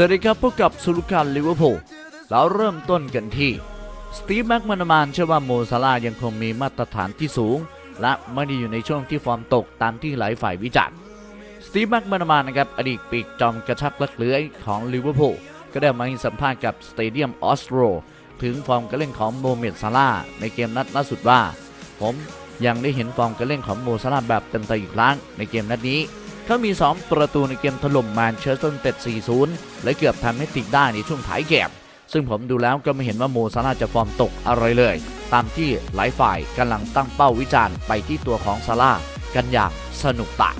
สวัสดีครับพบกับสุลการลิเวอร์พูลเราเริ่มต้นกันที่ สตีฟแม็กมานามานเชื่อว่าโมซาลายังคงมีมาตรฐานที่สูง และไม่ได้อยู่ในช่วงที่ฟอร์มตกตามที่หลายฝ่ายวิจารณ์ สตีฟแม็กมานามานนะครับอดีตปีกจอมกระชับลักเลื้อยของลิเวอร์พูลก็ได้มาให้สัมภาษณ์กับสเตเดียมออสโตรถึงฟอร์มการเล่นของโมเมดซาลาในเกมนัดล่าสุดว่า ผมยังได้เห็นฟอร์มการเล่นของโมซาลาแบบเต็มๆอีกครั้งในเกมนัดนี้ เขามี 2 ประตูในเกมถล่มแมนเชสเตอร์ยูไนเต็ด 4-0 และเกือบทำให้ติดได้ในช่วงท้ายเกม ซึ่งผมดูแล้วก็ไม่เห็นว่าโมซาลาจะฟอร์มตกอะไรเลย ตามที่หลายฝ่ายกำลังตั้งเป้าวิจารณ์ไปที่ตัวของซาลากันอย่างสนุกตา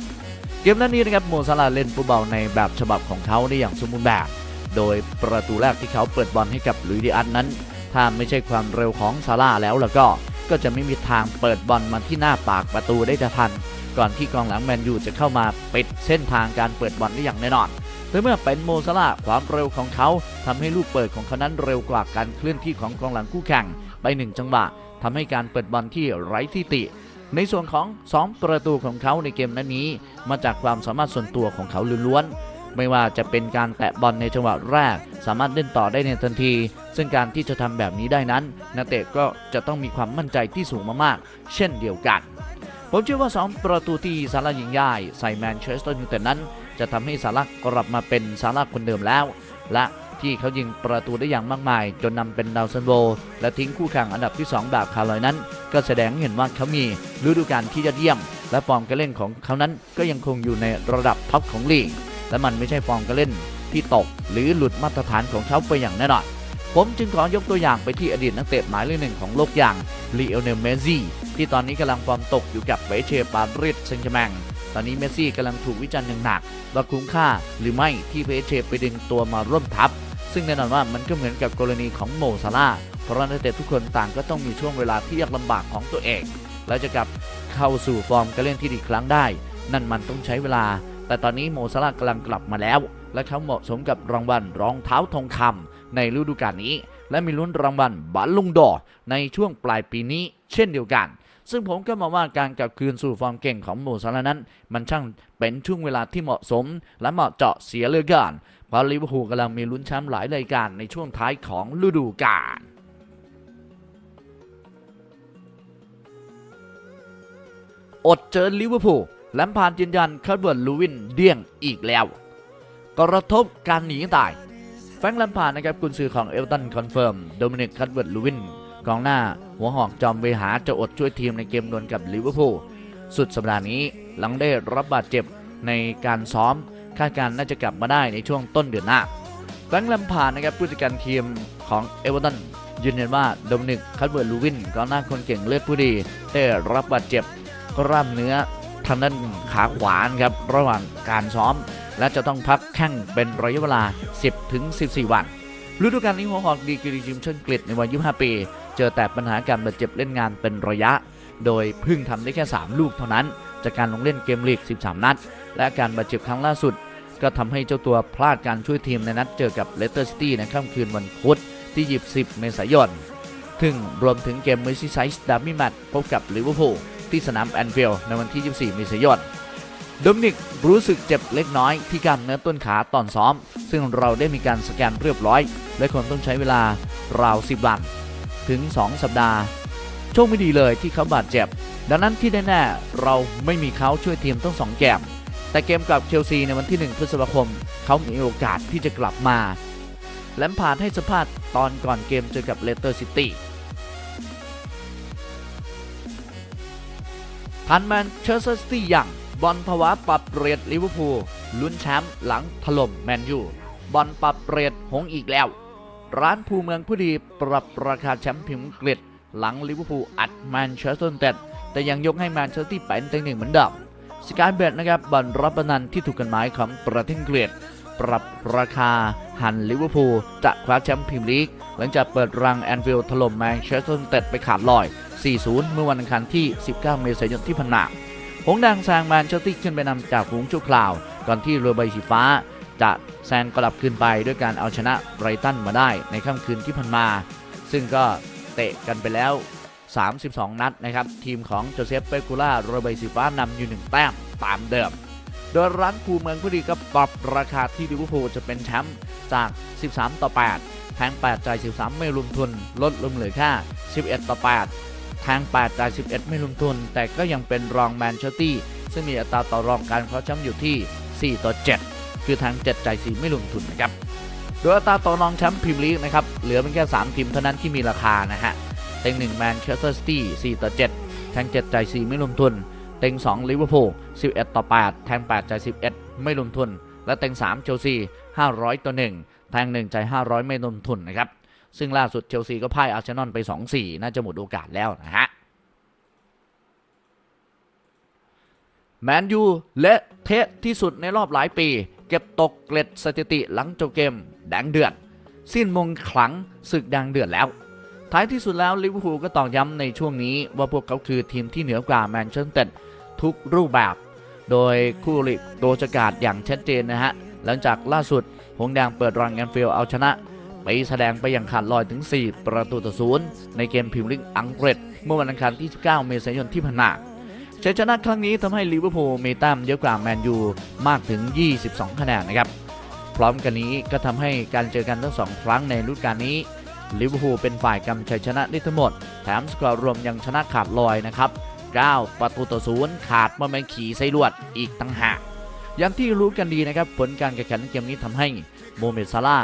เกมนัดนี้นะครับโมซาลาเล่นฟุตบอลในแบบฉบับของเขาได้อย่างสมบูรณ์แบบ โดยประตูแรกที่เขาเปิดบอลให้กับลุยดิอันนั้น ถ้าไม่ใช่ความเร็วของซาร่าแล้วแล้วก็ ก็จะไม่มีทางเปิดบอลมาที่หน้าปากประตูได้ทัน ก่อนที่กองหลังแมนยูจะเข้ามาปิดเส้นทางการเปิดบอลได้อย่างแน่นอนแต่เมื่อเป็นโมซาลาความเร็วของเขาทำให้ลูกเปิดของเขานั้นเร็วกว่าการเคลื่อนที่ของกองหลังคู่แข่งไปหนึ่งจังหวะทำให้การเปิดบอลที่ไร้ที่ติ ในส่วนของ 2 ประตูของเขาในเกมนั้นนี้ มาจากความสามารถส่วนตัวของเขาล้วนๆไม่ว่าจะเป็นการแตะบอลในจังหวะแรก สามารถเล่นต่อได้ในทันที ซึ่งการที่จะทำแบบนี้ได้นั้นนักเตะก็จะต้องมีความมั่นใจที่สูงมากๆ เช่นเดียวกัน ผมเชื่อว่า 2 ประตูที่ซาร่าหยิงย่ายใส่แมนเชสเตอร์ยูไนเต็ดนั้น จะทำให้ซาร่ากลับมาเป็นซาร่าคนเดิมแล้ว และที่เขายิงประตูได้อย่างมากมาย จนนำเป็นดาวซันโวและทิ้งคู่แข่งอันดับที่ 2 แบบคาร์ลอยนั้น ก็แสดงเห็นว่าเขามีฤดูกาลที่ยอดเยี่ยม และฟอร์มการเล่นของเขานั้นก็ยังคงอยู่ในระดับท็อปของลีกและมันไม่ใช่ฟอร์มการเล่นที่ตกหรือหลุดมาตรฐานของเขาไปอย่างแน่นอน ผมจึงขอยกตัวอย่างไปที่อดีตนักเตะหมายเลขหนึ่งของโลกอย่างลีโอเนลเมซี่ที่ตอนนี้กำลังฟอร์มตกอยู่กับเบเชปารีสเซงต์แชมงตอนนี้เมซี่กำลังถูกวิจารณ์อย่างหนักว่าคุ้มค่าหรือไม่ที่เบเชไปดึงตัวมาร่วมทัพ ซึ่งแน่นอนว่ามันก็เหมือนกับกรณีของโมซาลาเพราะนักเตะทุกคนต่างก็ต้องมีช่วงเวลาที่ยากลำบากของตัวเอง และจะกลับเข้าสู่ฟอร์มการเล่นที่ดีครั้งได้ นั่นมันต้องใช้เวลา แต่ตอนนี้โมซาลากำลังกลับมาแล้ว และเขาเหมาะสมกับรางวัลรองเท้าทองคำ ในฤดูกาลนี้ และมีลุ้นรางวัลบัลลุงดอในช่วงปลายปีนี้เช่นเดียวกัน ซึ่งผมก็มองว่าการกลับคืนสู่ฟอร์มเก่งของโมซาลานั้น มันช่างเป็นช่วงเวลาที่เหมาะสม และเหมาะเจาะเสียเลือเกินเพราะลิเวอร์พูลกำลังมีลุ้นแชมป์หลายรายการในช่วงท้ายของฤดูกาลอดเจอลิเวอร์พูลแลมพาร์ดยืนยันคัดเวิร์ดลูวินเดี่ยงอีกแล้ว กระทบการหนีตาย แฟงค์แลมพาร์ดนะครับกุนซือของเอเวตันคอนเฟิร์มโดมินิกคัดเวิร์ดลูวินกองหน้า หัวหอกจอมเวหาจะอดช่วยทีมในเกมดวลกับลิเวอร์พูลสุดสัปดาห์นี้หลังได้รับบาดเจ็บในการซ้อมคาดการณ์น่าจะกลับมาได้ในช่วงต้นเดือนหน้าแฟรงค์แลมพาร์ดนะครับผู้จัดการทีมของเอเวอร์ตันยืนยันว่าโดมินิกคัดเวิร์ดลูวินกองหน้าคนเก่งเลือดผู้ดี ได้รับบาดเจ็บกล้ามเนื้อทางด้านขาขวานครับระหว่างการซ้อม และจะต้องพักแข้งเป็นระยะเวลา 10ถึง14 วันฤดูกาลนี้หัวหอกดีกรีทีมชนกฤษในวัย 25 ปี เจอแต่ปัญหาการบาดเจ็บเล่นงานเป็นระยะ โดยเพิ่งทำได้แค่ 3 ลูกเท่านั้น จากการลงเล่นเกมลีก 13 นัด และการบาดเจ็บครั้งล่าสุด ก็ทำให้เจ้าตัวพลาดการช่วยทีมในนัดเจอกับเลสเตอร์ซิตี้ในค่ำคืนวันพุธที่ 20 เมษายนถึงรวมถึงเกมเมอร์ซีไซส์ดับมิแมตพบกับลิเวอร์พูลที่สนามแอนฟิลด์ในวันที่ 24 เมษายน โดมินิกรู้สึกเจ็บเล็กน้อยที่กล้ามเนื้อต้นขาตอนซ้อม ซึ่งเราได้มีการสแกนเรียบร้อย และคงต้องใช้เวลาราว10วันถึง 2 สัปดาห์ โชคไม่ดีเลยที่เขาบาดเจ็บ ดังนั้นที่แน่ๆเราไม่มีเขาช่วยทีมต้องสองแกมแต่เกมกับเชลซีในวันที่ 1 พฤษภาคม เขามีโอกาสที่จะกลับมาแลมพาร์ดให้สัมภาษณ์ตอนก่อนเกมเจอกับเลสเตอร์ซิตี้ทันแมนเชสเตอร์ซิตี้อย่าง บอลภาวะปรับเรทลิเวอร์พูลลุ้นแชมป์หลังถล่มแมนยูบอลปรับเรทหงอีกแล้ว ร้านภูเมืองผู้ดีปรับราคาแชมป์พรีเมียร์อังกฤษหลังลิเวอร์พูลอัดแมนเชสเตอร์ยูไนเต็ดแต่ยังยกให้แมนเชสเตอร์ซิตี้เป็นต็งหนึ่งเหมือนเดิมสกายเบดนะครับบอลรับประนันที่ถูกกฎหมายของประเทศอังกฤษปรับราคาหันลิเวอร์พูลจะคว้าแชมป์พรีเมียร์ลีก หลังจากเปิดรังแอนฟิลด์ถล่มแมนเชสเตอร์ยูไนเต็ดไปขาดลอย 4-0 เมื่อวันอังคารที่ 19 เมษายนที่ผ่านมา หงส์แดงแซงแมนเชสเตอร์ซิตี้ขึ้นไปนำจากฝูงชั่วคราว ก่อนที่เรือใบสีฟ้า จะแซงกลับขึ้นไปด้วยการเอาชนะไรตันมาได้ในค่ำคืนที่ผ่านมา ซึ่งก็เตะกันไปแล้ว 32 นัดนะครับ ทีมของโจเซฟเปกูล่าเรือใบสีฟ้านำอยู่1แต้มตามเดิม โดยร้านคูเมืองพอดีก็ปรับราคาที่ลิเวอร์พูลจะเป็นแชมป์จาก 13 ต่อ 8แทง8จ่าย13 ไม่รวมทุนลดลงเหลือแค่11 ต่อ 8 แทง8จาย11 ไม่รวมทุน แต่ก็ยังเป็นรองแมนเชสเตอร์ซึ่งมีอัตราต่อรองการคว้าแชมป์อยู่ที่ 4 ต่อ 7 คือแทง7 จ่าย 4 ไม่รวมทุนนะครับ โดยอัตราต่อรองแชมป์พรีเมียร์ลีกนะครับ เหลือเป็นแค่ 3 ทีมเท่านั้นที่มีราคานะฮะ เต็ง 1 แมนเชสเตอร์ซิตี้ 4 ต่อ 7 แทง 7 จ่าย 4 ไม่รวมทุน เต็ง 2 ลิเวอร์พูล 11 ต่อ 8 แทง 8 จ่าย 11 ไม่รวมทุน และเต็ง 3 เชลซี 500 ต่อ 1 แทง 1 จ่าย 500 ไม่รวมทุนนะครับ ซึ่งล่าสุดเชลซีก็พ่ายอาร์เซนอลไป 2-4 น่าจะหมดโอกาสแล้วนะฮะแมนยูเละเทะที่สุดในรอบหลายปี เก็บตกเกล็ดสถิติหลังจบเกมแดงเดือด สิ้นมงขลังศึกแดงเดือดแล้ว ท้ายที่สุดแล้วลิเวอร์พูลก็ตอกย้ำในช่วงนี้ว่าพวกเขาคือทีมที่เหนือกว่าแมนเชสเตอร์ทุกรูปแบบ โดยคู่ลิกโดจกาศอย่างชัดเจนนะฮะ หลังจากล่าสุด หงแดงเปิดรังแอนฟิลด์เอาชนะ ไปแสดงไปอย่างขาดลอยถึง 4 ประตูต่อศูนย์ในเกมพรีเมียร์ลีกอังกฤษ เมื่อวันอังคารที่ 19 เมษายนที่ผ่านมาชัยชนะครั้งนี้ทำให้ลิเวอร์พูลมีแต้มเยอะกว่าแมนยูมากถึง 22 คะแนนนะครับ พร้อมกันนี้ก็ทำให้การเจอกันทั้งสองครั้งในฤดูกาลนี้ลิเวอร์พูลเป็นฝ่ายกำชัยชนะได้ทั้งหมด แถมสกอร์รวมยังชนะขาดลอยนะครับ 9 ประตูต่อศูนย์ขาดมื่อแมนขี่ไซลวดอีกตั้งหากอย่างที่รู้กันดีนะครับ ผลการแข่งขันในเกมนี้ทำให้โมเมซาลา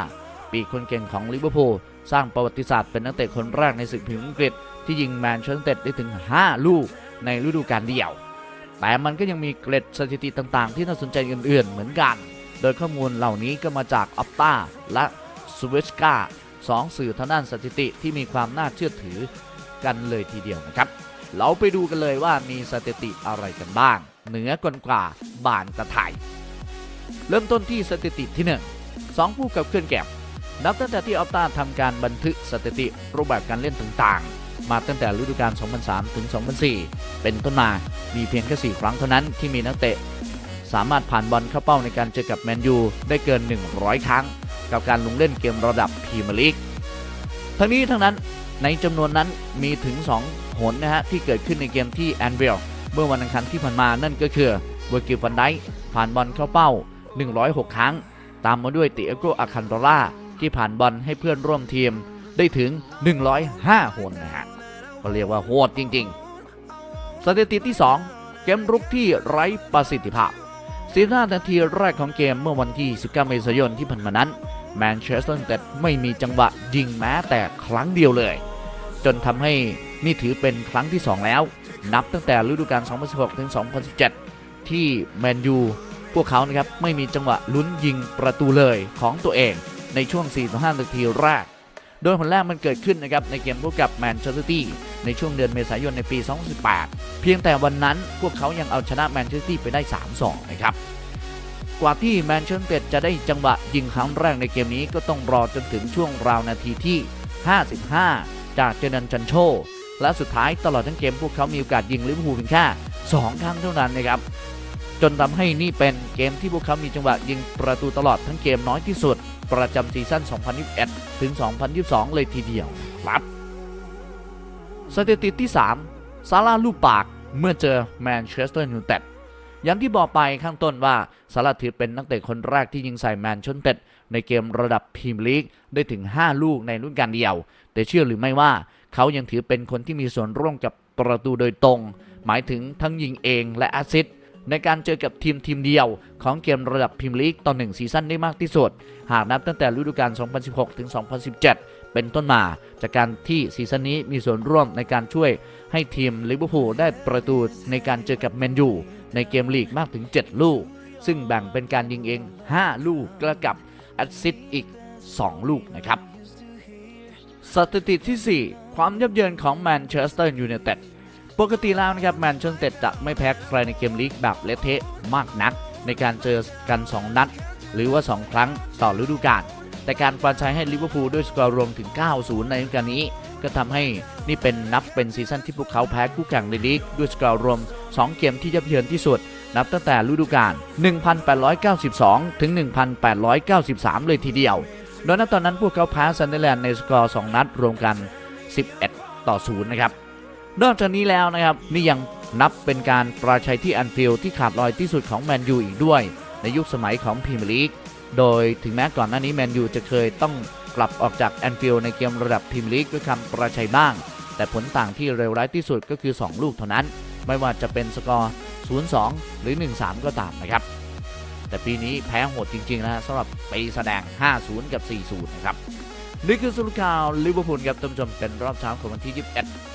ปีกคนเก่งของลิเวอร์พูลสร้างประวัติศาสตร์เป็นนักเตะคนแรกในศึกพรีเมียร์อังกฤษ ที่ยิงแมนเชสเตอร์ได้ถึง 5 ลูกในฤดูกาลเดียว แต่มันก็ยังมีเกร็ดสถิติต่างๆ ที่น่าสนใจอื่นๆ เหมือนกัน โดยข้อมูลเหล่านี้ก็มาจากอ p ปตาและสวิชกาสองสื่อทางด้านสถิติที่มีความน่าเชื่อถือกันเลยทีเดียวนะครับ เราไปดูกันเลยว่ามีสถิติอะไรกันบ้าง เหนือกนกว่าบานตะไทยเริ่มต้นที่สถิติที่ 1 2 ผู้กับเคลื่อนแก็บ นับตั้งแต่ที่อ p ปตาทำการบันทึกสถิติรูปแบบการเล่นต่างๆ มาตั้งแต่ฤดูกาล 2003 ถึง 2004 เป็นต้นมามีเพียงแค่ 4 ครั้งเท่านั้นที่มีนักเตะ สามารถผ่านบอลเข้าเป้าในการเจอกับแมนยูได้เกิน 100 ครั้ง กับการลงเล่นเกมระดับพรีเมียร์ลีกทั้งนี้ทั้งนั้นในจำนวนนั้นมีถึง 2 หนนะฮะที่เกิดขึ้นในเกมที่แอนเวลเมื่อวันอังคารที่ผ่านมานั่นก็คือเวอร์กิลฟันไดผ่านบอลเข้าเป้า 106 ครั้ง ตามมาด้วยติเอโกอาคันโดล่า ที่ผ่านบอลให้เพื่อนร่วมทีมได้ถึง 105หนนะฮะก็เรียกว่าโหดจริงๆ สถิติที่ 2 เกมรุกที่ไร้ประสิทธิภาพ15นาทีแรกของเกมเมื่อวันที่ 19 เมษายนที่ผ่านมานั้นแมนเชสเตอร์ยูไนเต็ดไม่มีจังหวะยิงแม้แต่ครั้งเดียวเลย จนทำให้นี่ถือเป็นครั้งที่ 2 แล้ว นับตั้งแต่ฤดูกาล 2016 ถึง 2017 ที่แมนยูพวกเขานะครับไม่มีจังหวะลุ้นยิงประตูเลยของตัวเอง ในช่วง 4-5 นาทีแรก โดยผลแรกมันเกิดขึ้นนะครับในเกมพบกับแมนเชสเตอร์ซิตี้ในช่วงเดือนเมษายนในปี 2018 เพียงแต่วันนั้นพวกเขายังเอาชนะแมนเชสเตอร์ซิตี้ไปได้ 3-2 นะครับ กว่าที่แมนเชสเตอร์จะได้จังหวะยิงครั้งแรกในเกมนี้ก็ต้องรอจนถึงช่วงราวนาทีที่ 55 จากเจนันจันโช และสุดท้ายตลอดทั้งเกมพวกเขามีโอกาสยิงลิเวอร์พูลเพียงแค่2ครั้งเท่านั้นนะครับจนทำให้นี่เป็นเกมที่พวกเขามีจังหวะยิงประตูตลอดทั้งเกมน้อยที่สุด ประจำซีซั่น 2021 ถึง 2022 เลยทีเดียวครับ สถิติที่ 3 ซาร่าลูปากเมื่อเจอแมนเชสเตอร์ยูไนเต็ดอย่างที่บอกไปข้างต้นว่าซาร่าถือเป็นนักเตะคนแรกที่ยิงใส่แมนเชสเตอร์ในเกมระดับพรีเมียร์ลีกได้ถึง 5 ลูกในรุ่นการเดียว แต่เชื่อหรือไม่ว่าเขายังถือเป็นคนที่มีส่วนร่วมกับประตูโดยตรง หมายถึงทั้งยิงเองและแอสซิสต์ ในการเจอกับทีมทีมเดียวของเกมระดับพรีเมียร์ลีกต่อ1ซีซั่นได้มากที่สุด หากนับตั้งแต่ฤดูกาล 2016 ถึง 2017 เป็นต้นมา จากการที่ซีซั่นนี้มีส่วนร่วมในการช่วยให้ทีมลิเวอร์พูลได้ประตูในการเจอกับแมนยูในเกมลีกมากถึง 7 ลูก ซึ่งแบ่งเป็นการยิงเอง 5 ลูกกระกับแอสซิสต์อีก 2 ลูกนะครับสถิติที่ 4 ความยับเยินของแมนเชสเตอร์ยูไนเต็ด ปกติแล้วนะครับแมนเชสเตอร์จะไม่แพ้ใครในเกมลีกแบบเละเทะมากนัก ในการเจอกัน 2 นัด หรือว่า 2 ครั้งต่อฤดูกาลแต่การฟันชัยให้ลิเวอร์พูลด้วยสกอร์รวมถึง 9-0 ในฤดูกาลนี้ ก็ทำให้นี่เป็นนับเป็นซีซั่นที่พวกเขาแพ้คู่แข่งในลีกด้วยสกอร์รวม 2 เกมที่ยับเยินที่สุด นับตั้งแต่ฤดูกาล 1892 ถึง 1893 เลยทีเดียว โดยณตอนนั้นพวกเขาแพ้ซันเดอร์แลนด์ในสกอร์ 2 นัดรวมกัน 11 ต่อ 0 นะครับ นอกจากนี้แล้วนะครับนี่ยังนับเป็นการประชัยที่แอนฟิลที่ขาดลอยที่สุดของแมนยูอีกด้วย ในยุคสมัยของพรีเมียร์ลีก โดยถึงแม้ก่อนหน้านี้แมนยูจะเคยต้องกลับออกจากแอนฟิลในเกมระดับพรีเมียร์ลีกด้วยคำประชัยบ้าง แต่ผลต่างที่เร็วร้ายที่สุดก็คือ 2 ลูกเท่านั้น ไม่ว่าจะเป็นสกอร์ 0-2 หรือ 1-3 ก็ตามนะครับ แต่ปีนี้แพ้โหดจริง ๆ นะฮะสำหรับปีแสดง 5-0 กับ 4-0 นะครับ นี่คือสรุปข่าวลิเวอร์พูลครับท่านผู้ชมเป็นรอบเช้าของวันที่ 21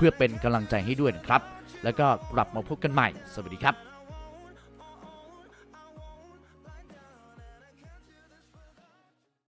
เพื่อเป็นกำลังใจให้ด้วยนะครับ แล้วก็กลับมาพบกันใหม่ สวัสดีครับ